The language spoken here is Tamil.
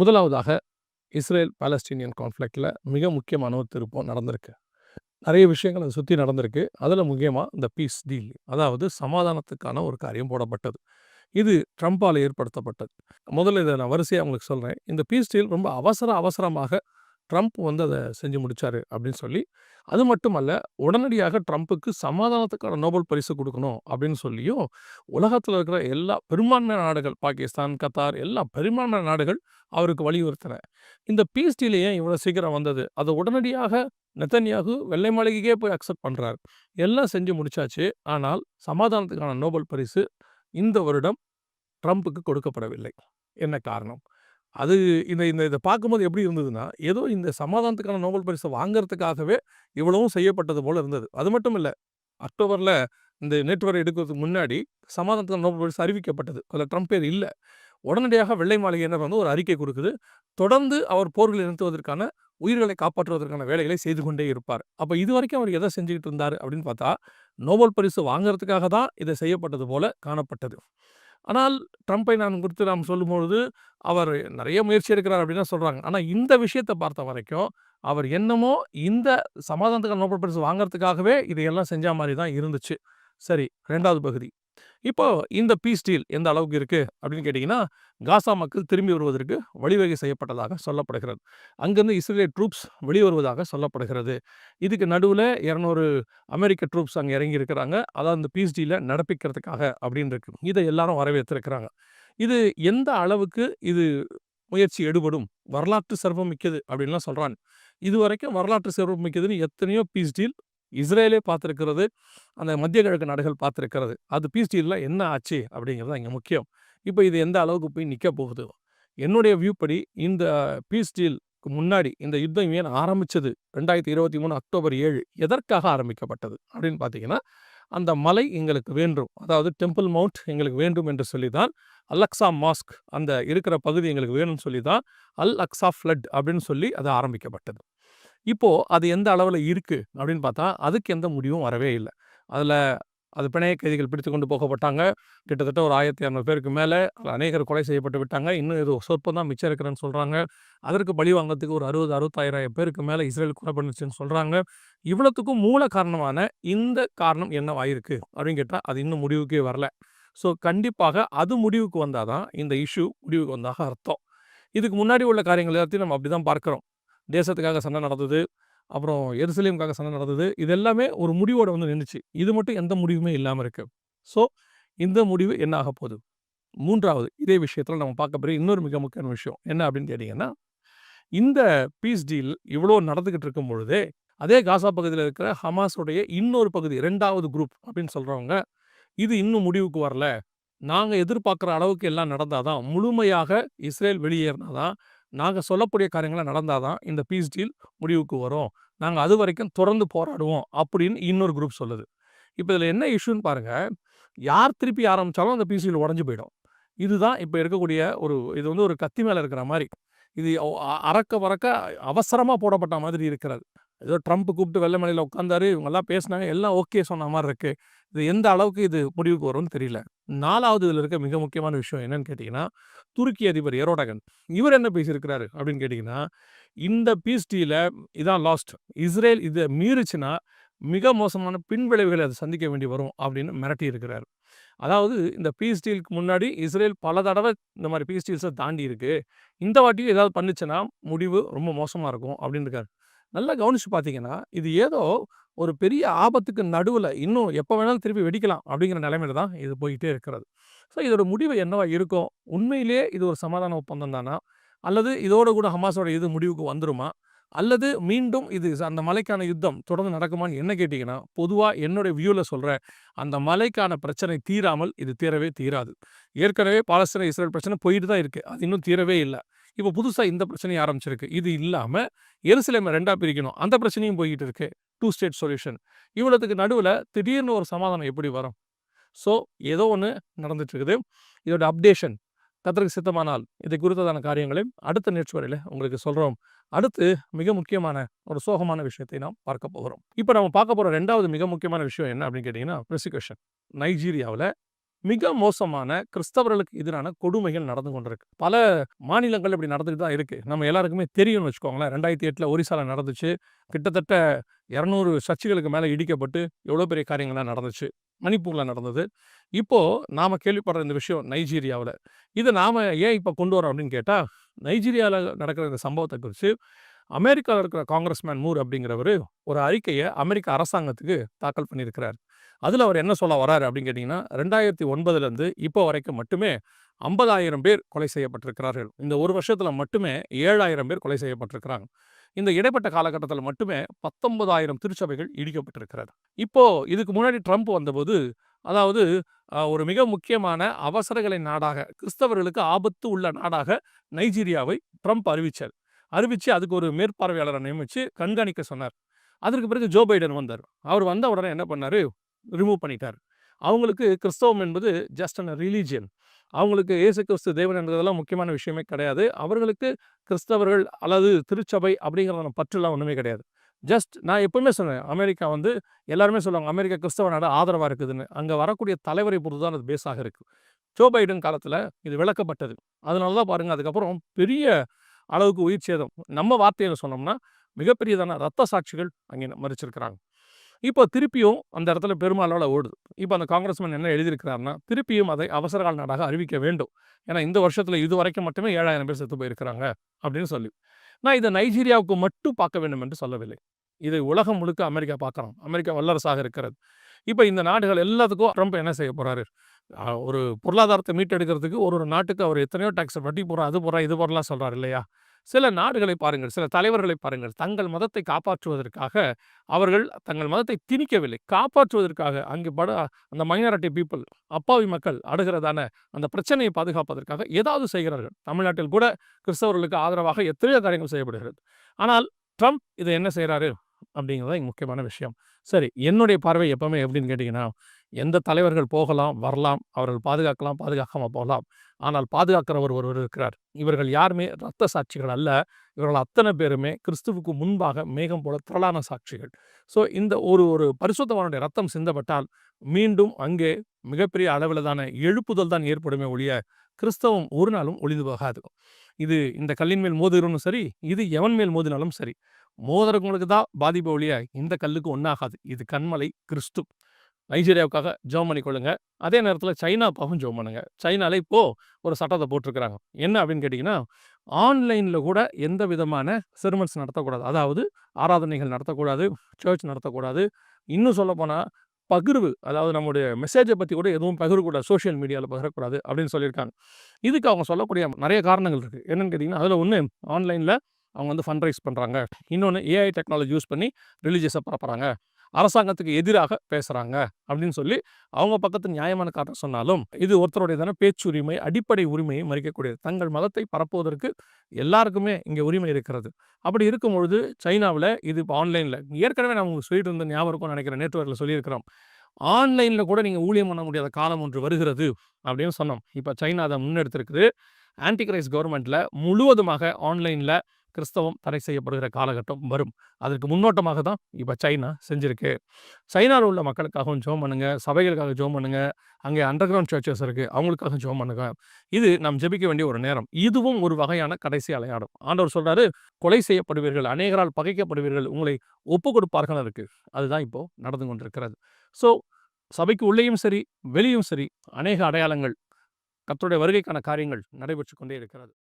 முதலாவதாக இஸ்ரேல் பாலஸ்டீனியன் கான்ஃப்ளிக்டில் மிக முக்கியமான ஒரு திருப்பம் நடந்திருக்கு. நிறைய விஷயங்கள் அதை சுற்றி நடந்திருக்கு. அதில் முக்கியமாக இந்த பீஸ் டீல் அதாவது சமாதானத்துக்கான ஒரு காரியம் போடப்பட்டது. இது ட்ரம்ப்பால் ஏற்படுத்தப்பட்டது. முதல்ல இதை நான் வரிசையாக உங்களுக்கு சொல்கிறேன் இந்த பீஸ் டீல் ரொம்ப அவசர அவசரமாக ட்ரம்ப் வந்து அதை செஞ்சு முடிச்சாரு அப்படின்னு சொல்லி அது மட்டுமல்ல உடனடியாக ட்ரம்ப்புக்கு சமாதானத்துக்கான நோபல் பரிசு கொடுக்கணும் அப்படின்னு சொல்லியும் உலகத்தில் இருக்கிற எல்லா பெரும்பான்மை நாடுகள் பாகிஸ்தான் கத்தார் எல்லா பெரும்பான்மை நாடுகள் அவருக்கு வலியுறுத்தின. இந்த பீஸ் டீல் ஏன் இவ்வளோ சீக்கிரம் வந்தது? அதை உடனடியாக நெத்தன்யாகு வெள்ளை மாளிகைக்கே போய் அக்செப்ட் பண்ணுறார் எல்லாம் செஞ்சு முடிச்சாச்சு. ஆனால் சமாதானத்துக்கான நோபல் பரிசு இந்த வருடம் ட்ரம்ப்புக்கு கொடுக்கப்படவில்லை. என்ன காரணம்? அது இந்த இந்த இதை பார்க்கும்போது எப்படி இருந்ததுன்னா ஏதோ இந்த சமாதானத்துக்கான நோபல் பரிசை வாங்கிறதுக்காகவே இவ்வளவும் செய்யப்பட்டது போல் இருந்தது. அது மட்டும் இல்லை அக்டோபரில் இந்த நெட்வொர்க் எடுக்கிறதுக்கு முன்னாடி சமாதானத்துக்கான நோபல் பரிசு அறிவிக்கப்பட்டது. அதில் ட்ரம்ப் பேர் இல்லை. உடனடியாக வெள்ளை மாளிகையினர் வந்து ஒரு அறிக்கை கொடுக்குது. தொடர்ந்து அவர் போர்களை நிறுத்துவதற்கான உயிர்களை காப்பாற்றுவதற்கான வேலைகளை செய்து கொண்டே இருப்பார். அப்போ இது வரைக்கும் அவர் எதை செஞ்சுக்கிட்டு இருந்தார் அப்படின்னு பார்த்தா நோபல் பரிசு வாங்குறதுக்காக தான் இதை செய்யப்பட்டது போல காணப்பட்டது. ஆனால் ட்ரம்ப்பை நான் குறித்து நாம் சொல்லும்பொழுது அவர் நிறைய முயற்சி எடுக்கிறார் அப்படின்னு தான் சொல்கிறாங்க ஆனால் இந்த விஷயத்தை பார்த்த வரைக்கும் அவர் என்னமோ இந்த சமாதானத்துக்கான நோபல் பரிசு வாங்கிறதுக்காகவே இதையெல்லாம் செஞ்ச மாதிரி தான் இருந்துச்சு. சரி ரெண்டாவது பகுதி. இப்போ இந்த பீஸ் டீல் எந்த அளவுக்கு இருக்குது அப்படின்னு கேட்டிங்கன்னா காசா மக்கள் திரும்பி வருவதற்கு வழிவகை செய்யப்பட்டதாக சொல்லப்படுகிறது. அங்கிருந்து இஸ்ரேல் ட்ரூப்ஸ் வெளிவருவதாக சொல்லப்படுகிறது. இதுக்கு நடுவில் இரநூறு அமெரிக்க ட்ரூப்ஸ் அங்கே இறங்கி இருக்கிறாங்க. அதாவது இந்த பீஸ் டீலை நடப்பிக்கிறதுக்காக அப்படின்னு இருக்கு. இதை எல்லாரும் வரவேற்றிருக்கிறாங்க. இது எந்த அளவுக்கு இது முயற்சி எடுபடும்? வரலாற்று சிறப்பு மிக்கது அப்படின்லாம் சொல்கிறாங்க இது வரைக்கும் வரலாற்று சிறப்பு மிக்கதுன்னு எத்தனையோ பீஸ் டீல் இஸ்ரேலே பார்த்துருக்கிறது அந்த மத்திய கிழக்கு நாடுகள் பார்த்துருக்கிறது. அது பீஸ் டீலில் என்ன ஆச்சு அப்படிங்கிறது இங்கே முக்கியம். இப்போ இது எந்த அளவுக்கு போய் நிற்க போகுது? என்னுடைய வியூ படி இந்த பீஸ் டீலுக்கு முன்னாடி இந்த யுத்தம் ஏன் ஆரம்பித்தது ரெண்டாயிரத்தி இருபத்தி மூணு அக்டோபர் ஏழு எதற்காக ஆரம்பிக்கப்பட்டது? அப்படின்னு பார்த்தீங்கன்னா அந்த மலை எங்களுக்கு வேண்டும். அதாவது டெம்பிள் மவுண்ட் எங்களுக்கு வேண்டும் என்று சொல்லி தான் அலக்ஸா மாஸ்க் அந்த இருக்கிற பகுதி எங்களுக்கு வேணும்னு சொல்லி தான் அல் அக்ஸா ஃப்ளட் அப்படின்னு சொல்லி அது ஆரம்பிக்கப்பட்டது. இப்போ அது எந்த அளவில் இருக்கு அப்படின்னு பார்த்தா, அதுக்கு எந்த முடிவும் வரவே இல்லை அதில் அது பிணைய கைதிகள் பிடித்து கொண்டு போகப்பட்டாங்க. கிட்டத்தட்ட ஒரு ஆயிரத்தி இரநூறு பேருக்கு மேலே அநேகர் கொலை செய்யப்பட்டு விட்டாங்க. இன்னும் இது சொற்பம் தான் மிச்சம் இருக்கிறேன்னு சொல்கிறாங்க அதற்கு பழி வாங்கிறதுக்கு ஒரு அறுபது அறுபத்தாயிரம் பேருக்கு மேலே இஸ்ரேல் கொலை பண்ணுச்சுன்னு சொல்கிறாங்க இவ்வளோத்துக்கும் மூல காரணமான இந்த காரணம் என்னவாயிருக்கு அப்படின்னு கேட்டால் அது இன்னும் முடிவுக்கே வரல. ஸோ கண்டிப்பாக அது முடிவுக்கு வந்தால் தான் இந்த இஷ்யூ முடிவுக்கு வந்தாக அர்த்தம். இதுக்கு முன்னாடி உள்ள காரியங்கள் எல்லாத்தையும் நம்ம அப்படி தான் பார்க்குறோம். தேசத்துக்காக சண்டை நடந்தது. அப்புறம் எருசலேமுக்காக சண்டை நடந்தது. இது எல்லாமே ஒரு முடிவோடு வந்து நின்றுச்சு இது மட்டும் எந்த முடிவுமே இல்லாமல் இருக்குது ஸோ இந்த முடிவு என்ன ஆக போகுது? மூன்றாவது இதே விஷயத்தில் நம்ம பார்க்க போகிற இன்னொரு மிக முக்கியமான விஷயம் என்ன அப்படின்னு கேட்டிங்கன்னா இந்த பீஸ் டீல் இவ்வளோ நடந்துக்கிட்டு இருக்கும் பொழுதே அதே காசா பகுதியில் இருக்கிற ஹமாஸுடைய இன்னொரு பகுதி ரெண்டாவது குரூப் அப்படின்னு சொல்கிறவங்க இது இன்னும் முடிவுக்கு வரல. நாங்கள் எதிர்பார்க்குற அளவுக்கு எல்லாம் நடந்தால் தான் முழுமையாக இஸ்ரேல் வெளியேறினாதான் நாங்கள் சொல்லக்கூடிய காரியங்களாக நடந்தால் தான் இந்த பீஸ் டீல் முடிவுக்கு வரும். நாங்கள் அது வரைக்கும் தொடர்ந்து போராடுவோம் அப்படின்னு இன்னொரு குரூப் சொல்லுது. இப்போ இதில் என்ன இஷ்யூன்னு பாருங்கள் யார் திருப்பி ஆரம்பித்தாலும் அந்த பீஸ் டீல் உடஞ்சி போயிடும். இதுதான் இப்போ இருக்கக்கூடிய ஒரு இது வந்து ஒரு கத்தி மேலே இருக்கிற மாதிரி. இது அறக்க பறக்க அவசரமாக போடப்பட்ட மாதிரி இருக்கிறது. ஏதோ ட்ரம்ப் கூப்பிட்டு வெள்ளை மலையில் உட்காந்தாரு இவங்கெல்லாம் பேசினாங்க எல்லாம் ஓகே சொன்ன மாதிரி இருக்குது இது எந்த அளவுக்கு இது முடிவுக்கு வரும்னு தெரியல. நாலாவது இதில் இருக்க மிக முக்கியமான விஷயம் என்னன்னு கேட்டிங்கன்னா துருக்கி அதிபர் எரோடகன் இவர் என்ன பேசியிருக்கிறாரு அப்படின்னு கேட்டிங்கன்னா இந்த பீஸ் டீல இதான் லாஸ்ட் இஸ்ரேல் இதை மீறிச்சுன்னா மிக மோசமான பின்விளைவுகளை அதை சந்திக்க வேண்டி வரும் அப்படின்னு மிரட்டி இருக்கிறார் அதாவது இந்த பீஸ் டீலுக்கு முன்னாடி இஸ்ரேல் பல தடவை இந்த மாதிரி பீஸ் டீல்ஸை தாண்டி இருக்கு இந்த வாட்டியும் ஏதாவது பண்ணுச்சுன்னா முடிவு ரொம்ப மோசமாக இருக்கும் அப்படின்னு இருக்காரு நல்லா கவனிச்சு பார்த்தீங்கன்னா இது ஏதோ ஒரு பெரிய ஆபத்துக்கு நடுவில் இன்னும் எப்போ வேணாலும் திருப்பி வெடிக்கலாம் அப்படிங்கிற நிலைமையில தான் இது போயிட்டே இருக்கிறது. ஸோ இதோட முடிவு என்னவா இருக்கும்? உண்மையிலேயே இது ஒரு சமாதான ஒப்பந்தம் தானா? அல்லது இதோட கூட ஹமாஸோட இது முடிவுக்கு வந்துருமா? அல்லது மீண்டும் இது அந்த மலைக்கான யுத்தம் தொடர்ந்து நடக்குமான்னு என்ன கேட்டிங்கன்னா பொதுவாக என்னுடைய வியூவில் சொல்கிறேன் அந்த மலைக்கான பிரச்சனை தீராமல் இது தீரவே தீராது. ஏற்கனவே பாலஸ்தீன இஸ்ரேல் பிரச்சனை போயிட்டு தான் இருக்குது அது இன்னும் தீரவே இல்லை. இப்போ புதுசாக இந்த பிரச்சனையும் ஆரம்பிச்சிருக்கு. இது இல்லாமல் எருசலேமை ரெண்டாக பிரிக்கணும். அந்த பிரச்சனையும் போய்கிட்டு இருக்கு. டூ ஸ்டேட் சொல்யூஷன் இவ்வளோத்துக்கு நடுவில் திடீர்னு ஒரு சமாதானம் எப்படி வரும்? ஸோ ஏதோ ஒன்று நடந்துட்டுருக்குது. இதோட அப்டேஷன் கத்தருக்கு சித்தமானால். இதை குறித்ததான காரியங்களையும் அடுத்த நேர்ச்சுவரையில் உங்களுக்கு சொல்கிறோம் அடுத்து மிக முக்கியமான ஒரு சோகமான விஷயத்தை நாம் பார்க்க போகிறோம். இப்போ நம்ம பார்க்க போகிற ரெண்டாவது மிக முக்கியமான விஷயம் என்ன அப்படின்னு கேட்டிங்கன்னா ப்ரெசிகஷன் நைஜீரியாவில் மிக மோசமான கிறிஸ்தவர்களுக்கு எதிரான கொடுமைகள் நடந்து கொண்டிருக்கு. பல மாநிலங்கள் இப்படி நடந்துட்டு தான் இருக்கு. நம்ம எல்லாருக்குமே தெரியும்னு வச்சுக்கோங்களேன். ரெண்டாயிரத்தி எட்டில் ஒரிசால நடந்துச்சு. கிட்டத்தட்ட இரநூறு சர்ச்சுகளுக்கு மேலே இடிக்கப்பட்டு எவ்வளோ பெரிய காரியங்கள்லாம் நடந்துச்சு. மணிப்பூரில் நடந்தது. இப்போது நாம் கேள்விப்படுற இந்த விஷயம் நைஜீரியாவில். இதை நாம் ஏன் இப்போ கொண்டு வரோம் அப்படின்னு கேட்டால் நைஜீரியாவில் நடக்கிற இந்த சம்பவத்தை குறித்து அமெரிக்காவில் இருக்கிற காங்கிரஸ்மேன் மூர் அப்படிங்கிறவர் ஒரு அறிக்கையை அமெரிக்க அரசாங்கத்துக்கு தாக்கல் பண்ணியிருக்கிறார். அதில் அவர் என்ன சொல்ல வராரு அப்படின்னு கேட்டிங்கன்னா ரெண்டாயிரத்தி ஒன்பதுலேருந்து இப்போ வரைக்கும் மட்டுமே ஐம்பதாயிரம் பேர் கொலை செய்யப்பட்டிருக்கிறார்கள். இந்த ஒரு வருஷத்தில் மட்டுமே ஏழாயிரம் பேர் கொலை செய்யப்பட்டிருக்கிறாங்க. இந்த இடைப்பட்ட காலகட்டத்தில் மட்டுமே பத்தொன்பதாயிரம் திருச்சபைகள் இடிக்கப்பட்டிருக்கிறது. இப்போ இதுக்கு முன்னாடி ட்ரம்ப் வந்தபோது அதாவது ஒரு மிக முக்கியமான அவசரங்களை நாடாக கிறிஸ்தவர்களுக்கு ஆபத்து உள்ள நாடாக நைஜீரியாவை ட்ரம்ப் அறிவித்தார் அறிவித்து அதுக்கு ஒரு மேற்பார்வையாளரை நியமித்து கண்காணிக்க சொன்னார். அதற்கு பிறகு ஜோ பைடன் வந்தார். அவர் வந்த உடனே என்ன பண்ணார்? ரிமூவ் பண்ணிட்டார். அவங்களுக்கு கிறிஸ்தவம் என்பது ஜஸ்ட் அன் ரிலீஜியன். அவங்களுக்கு இயேசு கிறிஸ்து தேவன் என்றதெல்லாம் முக்கியமான விஷயமே கிடையாது. அவர்களுக்கு கிறிஸ்தவர்கள் அல்லது திருச்சபை அப்படிங்கிறத பற்றுலாம் ஒன்றுமே கிடையாது. ஜஸ்ட் நான் எப்பவுமே சொன்னேன் அமெரிக்கா வந்து எல்லாருமே சொல்லுவாங்க அமெரிக்கா கிறிஸ்தவ நாடு ஆதரவாக இருக்குதுன்னு. அங்கே வரக்கூடிய தலைவரை பொறுத்து தான் அது பேஸாக இருக்குது ஜோ பைடன் காலத்தில் இது விளக்கப்பட்டது. அதனால தான் பாருங்கள் அதுக்கப்புறம் பெரிய அளவுக்கு உயிர் சேதம். நம்ம வார்த்தையில் சொன்னோம்னா மிகப்பெரியதான ரத்த சாட்சிகள் அங்கே மறிச்சிருக்கிறாங்க இப்போ திருப்பியும் அந்த இடத்துல பெரும்பாலால் ஓடுது. இப்போ அந்த காங்கிரஸ்மேன் என்ன எழுதியிருக்கிறாருன்னா திருப்பியும் அதை அவசரகால நாடாக அறிவிக்க வேண்டும். ஏன்னா இந்த வருஷத்தில் இது வரைக்கும் மட்டுமே ஏழாயிரம் பேர் செத்து போயிருக்கிறாங்க அப்படின்னு சொல்லி. நான் இதை நைஜீரியாவுக்கு மட்டும் பார்க்க வேண்டும் என்று சொல்லவில்லை. இதை உலகம் முழுக்க அமெரிக்கா பார்க்குறோம் அமெரிக்கா வல்லரசாக இருக்கிறது. இப்போ இந்த நாடுகள் எல்லாத்துக்கும் ட்ரம்ப் என்ன செய்ய போகிறாரு ஒரு பொருளாதாரத்தை மீட்டெடுக்கிறதுக்கு ஒரு ஒரு நாட்டுக்கு அவர் எத்தனையோ டேக்ஸ் வட்டி போகிறோம் அது போகிறா இது போகிறலாம் சொல்கிறார் இல்லையா? சில நாடுகளை பாருங்கள் சில தலைவர்களை பாருங்கள். தங்கள் மதத்தை காப்பாற்றுவதற்காக அவர்கள் தங்கள் மதத்தை திணிக்கவில்லை. காப்பாற்றுவதற்காக அங்கே பட அந்த மைனாரிட்டி பீப்புள் அப்பாவி மக்கள் அடுகிறதான அந்த பிரச்சனையை பாதுகாப்பதற்காக ஏதாவது செய்கிறார்கள். தமிழ்நாட்டில் கூட கிறிஸ்தவர்களுக்கு ஆதரவாக எத்தனையோ காரியங்கள் செய்யப்படுகிறது. ஆனால் ட்ரம்ப் இதை என்ன செய்கிறாரு அப்படிங்கிறது முக்கியமான விஷயம். சரி என்னுடைய பார்வை எப்பவுமே எப்படின்னு கேட்டிங்கன்னா எந்த தலைவர்கள் போகலாம் வரலாம் அவர்கள் பாதுகாக்கலாம் பாதுகாக்காமல் போகலாம். ஆனால் பாதுகாக்கிறவர் ஒருவர் இருக்கிறார். இவர்கள் யாருமே இரத்த சாட்சிகள் அல்ல. இவர்கள் அத்தனை பேருமே கிறிஸ்துவுக்கு முன்பாக மேகம் போல திரளான சாட்சிகள். ஸோ இந்த ஒரு ஒரு பரிசுத்தவனுடைய ரத்தம் சிந்தப்பட்டால் மீண்டும் அங்கே மிகப்பெரிய அளவில் தானே எழுப்புதல் தான் ஏற்படுமே ஒழிய கிறிஸ்தவம் ஒரு நாளும் ஒளிந்து போகாது. இது இந்த கல்லின் மேல் மோதுகிறோம் சரி இது எவன் மேல் மோதினாலும் சரி. மோதிரவங்களுக்கு தான் பாதிப்பு ஒழிய இந்த கல்லுக்கு ஒன்றாகாது இது கண்மலை கிறிஸ்து. நைஜீரியாவுக்காக ஜோம் பண்ணிக்கொள்ளுங்க அதே நேரத்தில் சைனாப்பாகவும் ஜோம் பண்ணுங்க. சைனால இப்போ ஒரு சட்டத்தை போட்டிருக்கிறாங்க. என்ன அப்படின்னு கேட்டிங்கன்னா ஆன்லைனில் கூட எந்த விதமான செருமன்ஸ் நடத்தக்கூடாது. அதாவது ஆராதனைகள் நடத்தக்கூடாது சர்ச் நடத்தக்கூடாது. இன்னும் சொல்லப்போனால் பகிர்வு அதாவது நம்முடைய மெசேஜை பற்றி கூட எதுவும் பகிரக்கூடாது. சோஷியல் மீடியாவில் பகிரக்கூடாது அப்படின்னு சொல்லியிருக்காங்க. இதுக்கு அவங்க சொல்லக்கூடிய நிறைய காரணங்கள் இருக்குது என்னென்னு கேட்டிங்கன்னா அதில் ஒன்று ஆன்லைனில் அவங்க வந்து ஃபண்ட் ரைஸ் பண்ணுறாங்க இன்னொன்று ஏஐ டெக்னாலஜி யூஸ் பண்ணி ரிலீஜியஸை பரப்புகிறாங்க அரசாங்கத்துக்கு எதிராக பேசுகிறாங்க அப்படின்னு சொல்லி அவங்க பக்கத்து நியாயமான காரணம் சொன்னாலும் இது ஒருத்தருடைய தானே பேச்சுரிமை அடிப்படை உரிமையை மறிக்கக்கூடியது. தங்கள் மதத்தை பரப்புவதற்கு எல்லாருக்குமே இங்கே உரிமை இருக்கிறது. அப்படி இருக்கும் பொழுது சைனாவில் இது இப்போ ஆன்லைனில் ஏற்கனவே நான் உங்களுக்கு சொல்லிட்டு இருந்த ஞாபகம் இருக்கும்னு நினைக்கிறேன் நெட்ஒர்க்கில் சொல்லியிருக்கிறோம். ஆன்லைனில் கூட நீங்கள் ஊழியம் பண்ண முடியாத காலம் ஒன்று வருகிறது அப்படின்னு சொன்னோம். இப்போ சைனா அதை முன்னெடுத்திருக்குது. ஆன்டிகிரைஸ் கவர்மெண்ட்டில் முழுவதுமாக ஆன்லைனில் கிறிஸ்தவம் தடை செய்யப்படுகிற காலகட்டம் வரும். அதற்கு முன்னோட்டமாக தான் இப்போ சைனா செஞ்சுருக்கு. சைனாவில் உள்ள மக்களுக்காகவும் ஜோம் பண்ணுங்க. சபைகளுக்காக ஜோம் பண்ணுங்க. அங்கே அண்டர் கிரவுண்ட் சர்ச்சஸ் இருக்குது அவங்களுக்காக ஜோம் பண்ணுங்க. இது நாம் ஜெபிக்க வேண்டிய ஒரு நேரம். இதுவும் ஒரு வகையான கடைசி அலையாடும் ஆண்டவர் சொல்கிறாரு கொலை செய்யப்படுவீர்கள் அநேகரால் பகைக்கப்படுவீர்கள் உங்களை ஒப்பு கொடுப்பார்கள் இருக்குது அதுதான் இப்போது நடந்து கொண்டிருக்கிறது. ஸோ சபைக்கு உள்ளேயும் சரி வெளியும் சரி அநேக அடையாளங்கள் கத்தருடைய வருகைக்கான காரியங்கள் நடைபெற்று கொண்டே இருக்கிறது.